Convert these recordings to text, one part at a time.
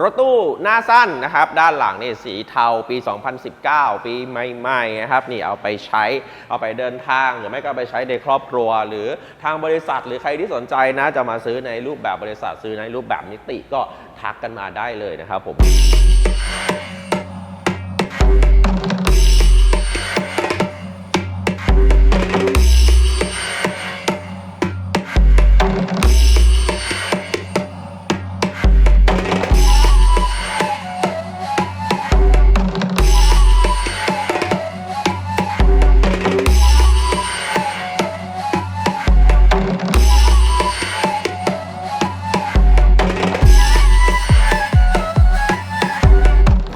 รถตู้หน้าสั้นนะครับ ด้านหลังนี่สีเทาปี 2019 ปีใหม่ๆนะครับนี่เอาไปใช้เอาไปเดินทางหรือไม่ก็ไปใช้ในครอบครัว หรือทางบริษัท หรือใครที่สนใจนะจะมาซื้อในรูปแบบบริษัทซื้อในรูปแบบนิติก็ทักกันมาได้เลยนะครับผม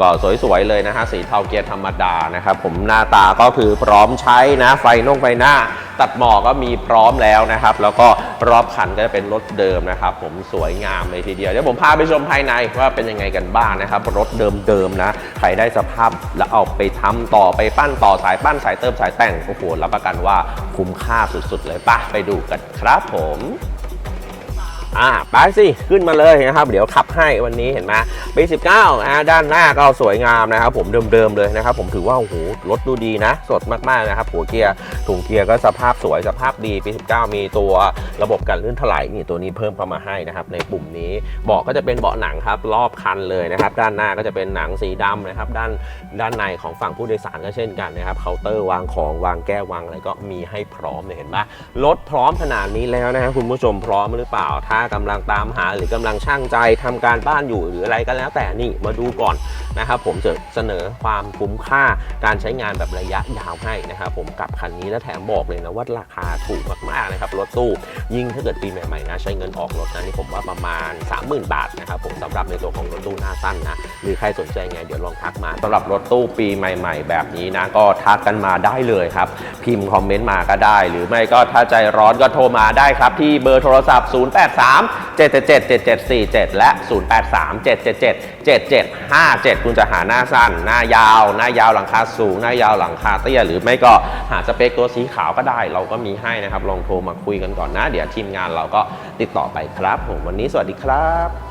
ก็สวยๆเลยนะฮะสีเทาเกียร์ธรรมดานะครับผมหน้าตาก็คือพร้อมใช้นะไฟน่งไฟหน้า ตัดหมอกก็มีพร้อมแล้วนะครับ แล้วก็รอบคันก็จะเป็นรถเดิมนะครับ ผมสวยงามเลยทีเดียวเดี๋ยวผมพาไปชมภายในว่าเป็นยังไงกันบ้างนะครับ รถเดิมๆนะใครได้สภาพแล้วเอาไปทำต่อไปปั้นต่อสายปั้นสายเติมสายแต่งโอ้โหรับประกันว่าคุ้มค่าสุดๆ เลยปะไปดูกันครับผม อ่าไปสิขึ้นมาเลยนะครับ เดี๋ยวขับให้วันนี้เห็นไหมปี19อ่าด้านหน้าก็สวยงามนะครับ ผมเดิมๆเลยนะครับ ผมถือว่าโอ้โหรถดูดีนะ สดมากๆนะครับหัวเกียร์ถุงเกียร์ก็สภาพสวยสภาพดีปี19มีตัวระบบการลื่นถลายนี่ตัวนี้เพิ่มเข้ามาให้นะครับ ในปุ่มนี้เบาะก็จะเป็นเบาะหนังครับรอบคันเลยนะครับ ด้านหน้าก็จะเป็นหนังสีดำนะครับ ด้านด้านในของฝั่งผู้โดยสารก็เช่นกันนะครับเคาน์เตอร์วางของวางแก้ววางอะไรก็มีให้พร้อมเลยเห็นปะรถพร้อมขนาดนี้แล้วนะครับคุณผู้ชมพร้อมหรือเปล่าถ้าากำลังตามหา หรือกำลังช่างใจทำการบ้านอยู่หรืออะไรก็แล้วแต่นี่มาดูก่อนนะครับผมจะเสนอความคุ้มค่าการใช้งานแบบระยะยาวให้นะครับผมกับคันนี้และแถมบอกเลยนะว่าราคาถูกมากๆนะครับรถตู้ยิ่งถ้าเกิดปีใหม่ๆนะใช้เงินออกรถนะนี่ผมว่าประมาณ 30,000 บาทนะครับผมสำหรับในตัวของรถตู้หน้าสั้นนะหรือใครสนใจไงเดี๋ยวลองทักมาสำหรับรถตู้ปีใหม่ ๆ แบบนี้นะก็ทักกันมาได้เลยครับ พิมพ์คอมเมนต์มาก็ได้ หรือไม่ก็ถ้าใจร้อนก็โทรมาได้ครับที่เบอร์โทรศัพท์ 083 777 7747 และ 083 777 7757 คุณจะหาหน้าสั้น หน้ายาว หน้ายาวหลังคาสูง หน้ายาวหลังคาเตี้ยหรือไม่ก็หาสเปคตัวสีขาวก็ได้ เราก็มีให้นะครับ ลองโทรมาคุยกันก่อนนะ เดี๋ยวทีมงานเราก็ติดต่อไปครับผมวันนี้สวัสดีครับ